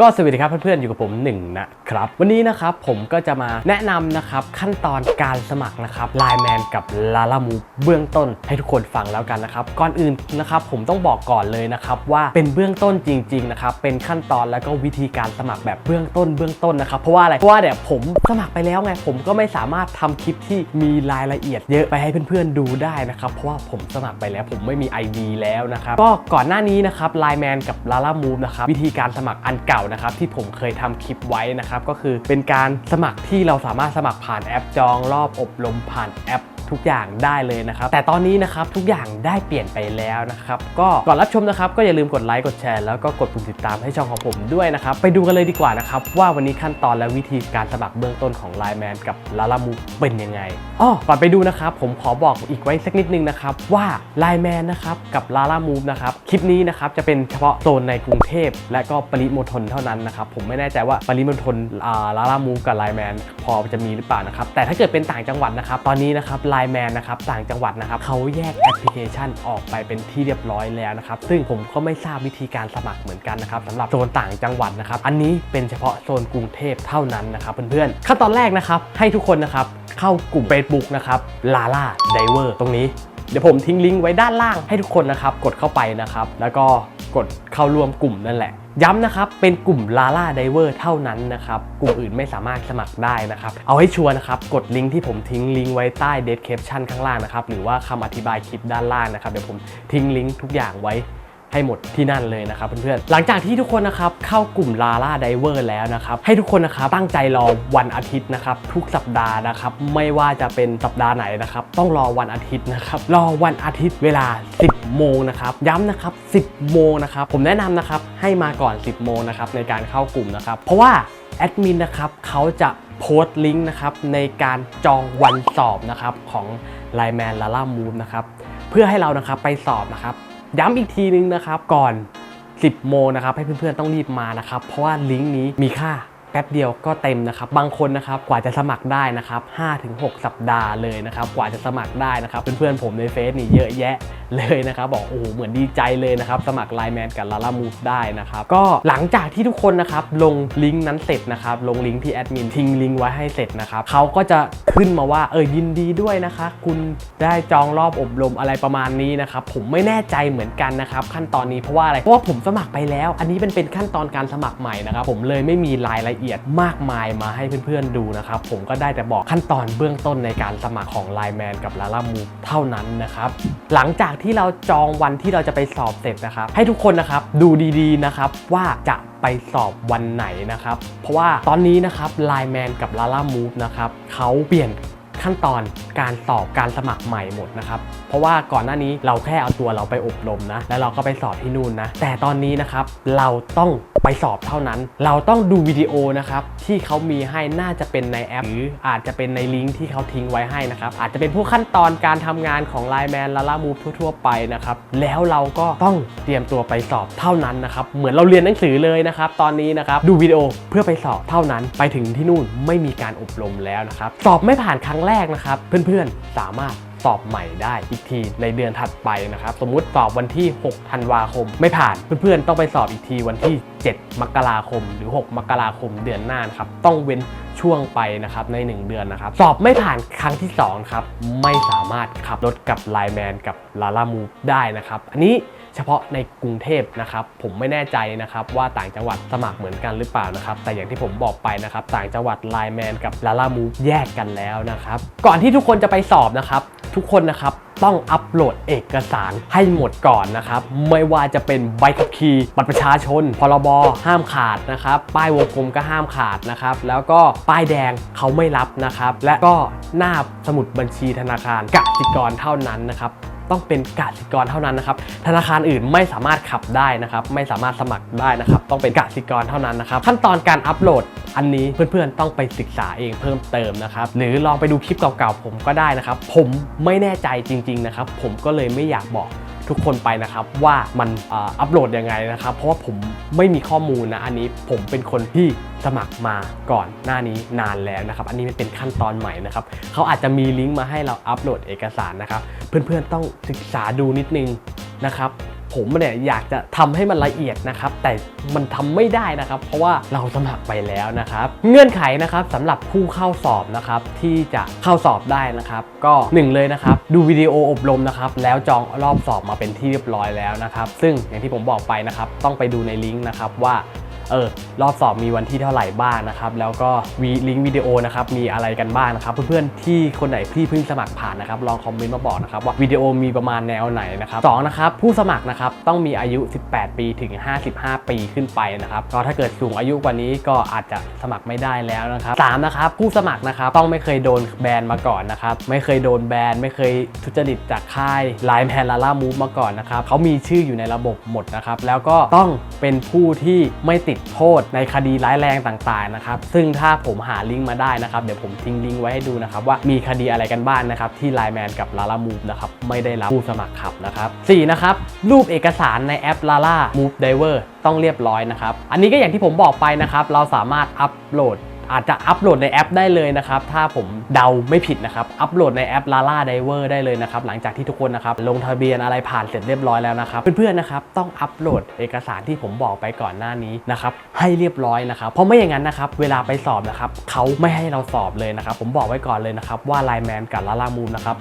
ก็สวัสดีครับเพื่อนๆอยู่กับผมหนึ่งนะครับ วันนี้นะครับผมก็จะมาแนะนำนะครับขั้นตอนการสมัครนะครับไลแมนกับลาลามูเบื้องต้นให้ทุกคนฟังแล้วกันนะครับก่อนอื่นนะครับผมต้องบอกก่อนเลยนะครับว่าเป็นเบื้องต้นจริงๆนะครับเป็นขั้นตอนแล้วก็วิธีการสมัครแบบเบื้องต้นเบื้องต้นนะครับเพราะว่าอะไรเพราะว่าเนี่ยผมสมัครไปแล้วไงผมก็ไม่สามารถทำคลิปที่มีรายละเอียดเยอะไปให้เพื่อนๆดูได้นะครับเพราะว่าผมสมัครไปแล้วผมไม่มี ID แล้วนะครับก็ก่อนหน้านี้นะครับไลแมนกับลาลามูนะครับวิธีการสมัครอันเก่านะครับที่ผมเคยทำคลิปไว้นะครับก็คือเป็นการสมัครที่เราสามารถสมัครผ่านแอปจองรอบอบรมผ่านแอป ทุกอย่างได้เลยนะครับ แต่ตอนนี้นะครับทุกอย่างได้เปลี่ยนไปแล้วนะครับ ก็ก่อนรับชมนะครับ ก็อย่าลืมกดไลค์กดแชร์แล้วก็กดปุ่มติดตามให้ช่องของผมด้วยนะครับ ไปดูกันเลยดีกว่านะครับ ว่าวันนี้ขั้นตอนและวิธีการสมัครเบื้องต้นของ Line Man กับ l a l a m o เป็นยังไงอ้อก่อนไปดูนะครับ ผมขอบอกอีกไว้สักนิดนึงนะครับว่า Line Man นะครับกับ l a l a m o นะครับคลิปนี้นะครับจะเป็นเฉพาะโซนในกรุงเทพ และก็ปริมณฑลเท่านั้นนะครับผมไม่แน่ใจว่าปริมณฑลลาลามูกับ Line Man พอจะมีหรือเปล่านะครับแต่ถ้าเกิดเป็นต่างจังหวัดนะครับตอนนี้นะครับ Line Man นะครับต่างจังหวัดนะครับเขาแยกแอปพลิเคชันออกไปเป็นที่เรียบร้อยแล้วนะครับซึ่งผมก็ไม่ทราบวิธีการสมัครเหมือนกันนะครับสำหรับโซนต่างจังหวัดนะครับอันนี้เป็นเฉพาะโซนกรุงเทพเท่านั้นนะครับเพื่อนๆขั้นตอนแรกนะครับให้ทุกคนนะครับเข้ากลุ่ม Facebook นะครับลาล่าไดเวอร์ตรงนี้เดี๋ยวผมทิ้งลิงก์ไว้ด้านล่างให้ทุกคนนะครับกดเข้าไปนะครับแล้วก็กดเข้าร่วมกลุ่มนั่นแหละ ย้ำนะครับ เป็นกลุ่ม Lala Diver เท่านั้นนะครับ กลุ่มอื่นไม่สามารถสมัครได้นะครับ เอาให้ชัวร์นะครับ กดลิงก์ที่ผมทิ้งลิงก์ไว้ใต้เดสคริปชันข้างล่างนะครับ หรือว่าคำอธิบายคลิปด้านล่างนะครับ เดี๋ยวผมทิ้งลิงก์ทุกอย่างไว้ ให้หมดที่นั่นเลยนะครับเพื่อนๆ หลังจากที่ทุกคนนะครับเข้ากลุ่ม Lala Diver แล้วนะครับให้ทุกคนนะครับตั้งใจรอวันอาทิตย์นะครับทุกสัปดาห์นะครับไม่ว่าจะเป็นสัปดาห์ไหนนะครับต้องรอวันอาทิตย์นะครับรอวันอาทิตย์เวลา 10 โมงนะครับย้ำนะครับ 10 โมงนะครับผมแนะนำนะครับให้มาก่อน 10 โมงนะครับในการเข้ากลุ่มนะครับเพราะว่าแอดมินนะครับเขาจะโพสต์ลิงก์นะครับในการจองวันสอบนะครับของ l i แมนลาล่ามูฟนะครับเพื่อให้เรานะครับไปสอบนะครับ ย้ำอีกทีนึงนะครับ ก่อน 10 โมงนะครับ ให้เพื่อนๆต้องรีบมานะครับ เพราะว่าลิงก์นี้มีค่าแป๊บเดียวก็เต็มนะครับ บางคนนะครับกว่าจะสมัครได้นะครับ5-6 สัปดาห์เลยนะครับ กว่าจะสมัครได้นะครับ เพื่อนๆผมในเฟซนี่เยอะแยะ เลยนะครับบอกโอ้โหเหมือนดีใจเลยนะครับสมัครไลน์แมนกับลาลามูฟได้นะครับก็หลังจากที่ทุกคนนะครับลงลิงก์นั้นเสร็จนะครับลงลิงก์ที่แอดมินทิ้งลิงก์ไว้ให้เสร็จนะครับเขาก็จะขึ้นมาว่าเออยินดีด้วยนะคะ คุณได้จองรอบอบรมอะไรประมาณนี้นะครับผมไม่แน่ใจเหมือนกันนะครับขั้นตอนนี้เพราะว่าอะไรเพราะว่าผมสมัครไปแล้ว อันนี้เป็นเป็นขั้นตอนการสมัครใหม่นะครับผมเลยไม่มีรายละเอียดมากมายมาให้เพื่อนๆดูนะครับผมก็ได้แต่บอกขั้นตอนเบื้องต้นในการสมัครของ Line Man กับ Lala m o v เท่านั้นนะครับหลังจากที่เราจองวันที่เราจะไปสอบเสร็จนะครับ ให้ทุกคนนะครับดูดีๆนะครับว่าจะไปสอบวันไหนนะครับ เพราะว่าตอนนี้นะครับไลแมนกับลาล่ามูฟนะครับเขาเปลี่ยนขั้นตอนการสอบการสมัครใหม่หมดนะครับ เพราะว่าก่อนหน้านี้เราแค่เอาตัวเราไปอบรมนะ แล้วเราก็ไปสอบที่นู่นนะ แต่ตอนนี้นะครับเราต้อง ไปสอบเท่านั้น เราต้องดูวิดีโอนะครับที่เขามีให้น่าจะเป็นในแอป หรืออาจจะเป็นในลิงก์ที่เขาทิ้งไว้ให้นะครับอาจจะเป็นพวกขั้นตอนการทำงานของ Line Man ลาล่ามูฟทั่วๆไปนะครับแล้วเราก็ต้องเตรียมตัวไปสอบเท่านั้นนะครับเหมือนเราเรียนหนังสือเลยนะครับตอนนี้นะครับดูวิดีโอเพื่อไปสอบเท่านั้น ไปถึงที่นู่นไม่มีการอบรมแล้วนะครับสอบไม่ผ่านครั้งแรกนะครับเพื่อนๆสามารถ สอบใหม่ได้อีกทีในเดือนถัดไปนะครับ สมมุติสอบวันที่ 6 ธันวาคม ไม่ผ่านเพื่อนๆ ต้องไปสอบอีกทีวันที่ 7 มกราคม หรือ 6 มกราคมเดือนหน้านะครับ ต้องเว้นช่วงไปนะครับใน 1 เดือนนะครับ สอบไม่ผ่านครั้งที่2ครับไม่สามารถขับรถกับไลแมนกับลาลามูได้นะครับ อันนี้เฉพาะในกรุงเทพนะครับผมไม่แน่ใจนะครับว่าต่างจังหวัดสมัครเหมือนกันหรือเปล่านะครับแต่อย่างที่ผมบอกไปนะครับต่างจังหวัดไลแมนกับลาลามูแยกกันแล้วนะครับก่อนที่ทุกคนจะไปสอบนะครับ ทุกคนนะครับต้องอัปโหลดเอกสารให้หมดก่อนนะครับ ไม่ว่าจะเป็นใบขับขี่บัตรประชาชน พรบ ห้ามขาดนะครับ ป้ายวงกลมก็ห้ามขาดนะครับ แล้วก็ป้ายแดงเขาไม่รับนะครับ และก็หน้าสมุดบัญชีธนาคารกสิกรเท่านั้นนะครับ ต้องเป็นกสิกรเท่านั้นนะครับธนาคารอื่นไม่สามารถขับได้นะครับไม่สามารถสมัครได้นะครับต้องเป็นกสิกรเท่านั้นนะครับขั้นตอนการอัปโหลดอันนี้เพื่อนๆต้องไปศึกษาเองเพิ่มเติมนะครับหรือลองไปดูคลิปเก่าๆผมก็ได้นะครับผมไม่แน่ใจจริง ๆนะครับ ผมก็เลยไม่อยากบอก ทุกคนไปนะครับว่ามันอัปโหลดยังไงนะครับ เพราะว่าผมไม่มีข้อมูลนะอันนี้ผมเป็นคนที่สมัครมาก่อนหน้านี้นานแล้วนะครับ อันนี้มันเป็นขั้นตอนใหม่นะครับเขาอาจจะมีลิงก์มาให้เราอัปโหลดเอกสารนะครับ เพื่อนๆต้องศึกษาดูนิดนึงนะครับ ผมเนี่ยอยากจะทำให้มันละเอียดนะครับ แต่มันทำไม่ได้นะครับ เพราะว่าเราสมัครไปแล้วนะครับ เงื่อนไขนะครับสำหรับผู้เข้าสอบนะครับที่จะเข้าสอบได้นะครับ ก็หนึ่งเลยนะครับดูวิดีโออบรมนะครับแล้วจองรอบสอบมาเป็นที่เรียบร้อยแล้วนะครับ ซึ่งอย่างที่ผมบอกไปนะครับ ต้องไปดูในลิงก์นะครับว่า เออรอบสอบมีวันที่เท่าไหร่บ้างนะครับ แล้วก็วีลิงก์วิดีโอนะครับมีอะไรกันบ้างนะครับเพื่อนๆที่คนไหนที่เพิ่งสมัครผ่านนะครับลองคอมเมนต์มาบอกนะครับว่าวิดีโอมีประมาณแนวไหนนะครับสองนะครับผู้สมัครนะครับต้องมีอายุ 18 ปีถึง 55 ปีขึ้นไปนะครับก็ถ้าเกิดสูงอายุกว่านี้ก็อาจจะสมัครไม่ได้แล้วนะครับสามนะครับผู้สมัครนะครับต้องไม่เคยโดนแบนมาก่อนนะครับไม่เคยโดนแบนไม่เคยทุจริตจากค่ายไลน์แพนลาล่ามูฟมาก่อนนะครับเขามีชื่ออยู่ในระบบหมดนะครับแล้วก็ต้องเป็นผู้ที่ไม่ติดโทษในคดีร้ายแรงต่างๆนะครับซึ่งถ้าผมหาลิงก์มาได้นะครับเดี๋ยวผมทิ้งลิงก์ไว้ให้ดูนะครับว่ามีคดีอะไรกันบ้างนะครับที่ไลน์แมนกับลาลามูฟนะครับไม่ได้รับผู้สมัครขับนะครับสี่นะครับรูปเอกสารในแอปลาลามูฟไดเวอร์ต้องเรียบร้อยนะครับอันนี้ก็อย่างที่ผมบอกไปนะครับเราสามารถอัปโหลด อาจจะอัปโหลดในแอปได้เลยนะครับ ถ้าผมเดาไม่ผิดนะครับ อัปโหลดในแอป Lala Diver ได้เลยนะครับ หลังจากที่ทุกคนนะครับ ลงทะเบียนอะไรผ่านเสร็จเรียบร้อยแล้วนะครับ เพื่อนๆนะครับ ต้องอัปโหลดเอกสารที่ผมบอกไปก่อนหน้านี้นะครับ ให้เรียบร้อยนะครับ เพราะไม่อย่างนั้นนะครับ เวลาไปสอบนะครับเขาไม่ให้เราสอบเลยนะครับ ผมบอกไว้ก่อนเลยนะครับ ว่าไลแมนกับ Lala Moon นะครับ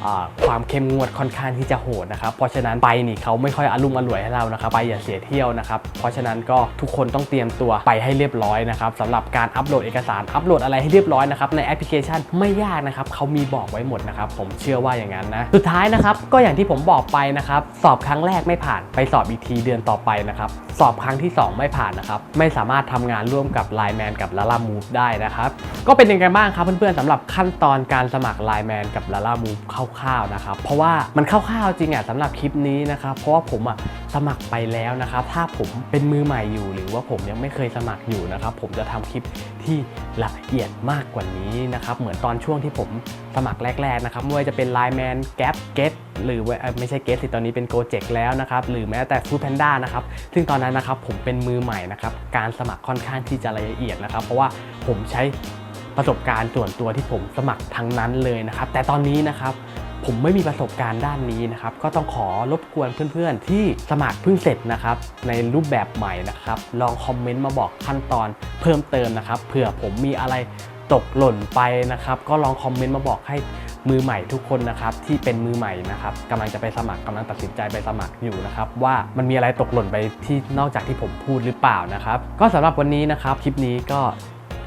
ความเข้มงวดค่อนข้างที่จะโหดนะครับ เพราะฉะนั้นไปนี่เขาไม่ค่อยอารมณ์อร่วยให้เรานะครับ ไปอย่าเสียเที่ยวนะครับ เพราะฉะนั้นก็ทุกคนต้องเตรียมตัวไปให้เรียบร้อยนะครับสำหรับการอัปโหลดเอกสารอัปโหลดอะไรให้เรียบร้อยนะครับในแอปพลิเคชันไม่ยากนะครับเขามีบอกไว้หมดนะครับผมเชื่อว่าอย่างนั้นนะสุดท้ายนะครับก็อย่างที่ผมบอกไปนะครับสอบครั้งแรกไม่ผ่านไปสอบอีกทีเดือนต่อไปนะครับสอบครั้งที่ 2 ไม่ผ่านนะครับไม่สามารถทำงานร่วมกับ Line Man กับ Lala Move ได้นะครับก็เป็นยังไงบ้างครับเพื่อนๆสำหรับขั้นตอนการสมัคร Line Man กับ Lala Move คร่าวๆนะครับเพราะว่ามันคร่าวๆจริงอะสำหรับคลิปนี้นะครับเพราะว่าผมอะ สมัครไปแล้วนะครับ ถ้าผมเป็นมือใหม่อยู่ หรือว่าผมยังไม่เคยสมัครอยู่นะครับ ผมจะทำคลิปที่ละเอียดมากกว่านี้นะครับ เหมือนตอนช่วงที่ผมสมัครแรก ๆ นะครับไม่ว่าจะเป็น Line Man Gap Get หรือว่าเอ่อไม่ใช่ Get สิตอนนี้เป็น g o j e k แล้วนะครับ หรือแม้แต่ Food Panda นะครับ ซึ่งตอนนั้นนะครับผมเป็นมือใหม่นะครับ การสมัครค่อนข้างที่จะละเอียดนะครับ เพราะว่าผมใช้ประสบการณ์ส่วนตัวที่ผมสมัครทั้งนั้นเลยนะครับ แต่ตอนนี้นะครับ ผมไม่มีประสบการณ์ด้านนี้นะครับ ก็ต้องขอรบกวนเพื่อนๆ ที่สมัครเพิ่งเสร็จนะครับ ในรูปแบบใหม่นะครับ ลองคอมเมนต์มาบอกขั้นตอนเพิ่มเติมนะครับเผื่อผมมีอะไรตกหล่นไปนะครับ ก็ลองคอมเมนต์มาบอกให้มือใหม่ทุกคนนะครับที่เป็นมือใหม่นะครับกำลังจะไปสมัครกำลังตัดสินใจไปสมัครอยู่นะครับว่ามันมีอะไรตกหล่นไปที่นอกจากที่ผมพูดหรือเปล่านะครับ ก็สำหรับวันนี้นะครับคลิปนี้ก็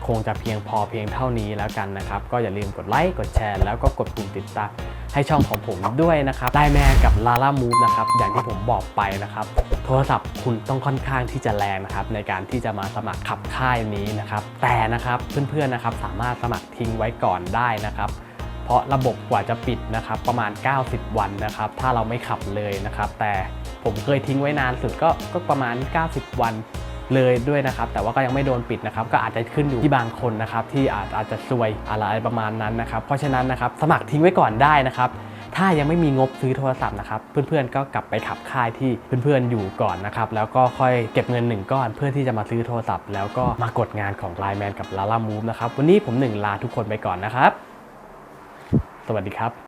คงจะเพียงพอเพียงเท่านี้แล้วกันนะครับ ก็อย่าลืมกดไลค์กดแชร์แล้วก็กดปุ่มติดตาม ให้ช่องของผมด้วยนะครับ ได้แม่กับ Lala Move นะครับ อย่างที่ผมบอกไปนะครับ โทรศัพท์คุณต้องค่อนข้างที่จะแรงนะครับ ในการที่จะมาสมัครขับค่ายนี้นะครับ แต่นะครับเพื่อนๆนะครับสามารถสมัครทิ้งไว้ก่อนได้นะครับเพราะระบบกว่าจะปิดนะครับประมาณ 90 วันนะครับ ถ้าเราไม่ขับเลยนะครับ แต่ผมเคยทิ้งไว้นานสุดก็ก็ประมาณ 90 วัน เลยด้วยนะครับ แต่ว่าก็ยังไม่โดนปิดนะครับ ก็อาจจะขึ้นอยู่ที่บางคนนะครับ ที่อาจอาจจะซวยอะไรประมาณนั้นนะครับ เพราะฉะนั้นนะครับ สมัครทิ้งไว้ก่อนได้นะครับ ถ้ายังไม่มีงบซื้อโทรศัพท์นะครับ เพื่อนๆก็กลับไปขับค่ายที่เพื่อนๆอยู่ก่อนนะครับ แล้วก็ค่อยเก็บเงินหนึ่งก้อนเพื่อที่จะมาซื้อโทรศัพท์ แล้วก็มากดงานของ Line Man กับ Lala Move นะครับ วันนี้ผมหนึ่งลาทุกคนไปก่อนนะครับ สวัสดีครับ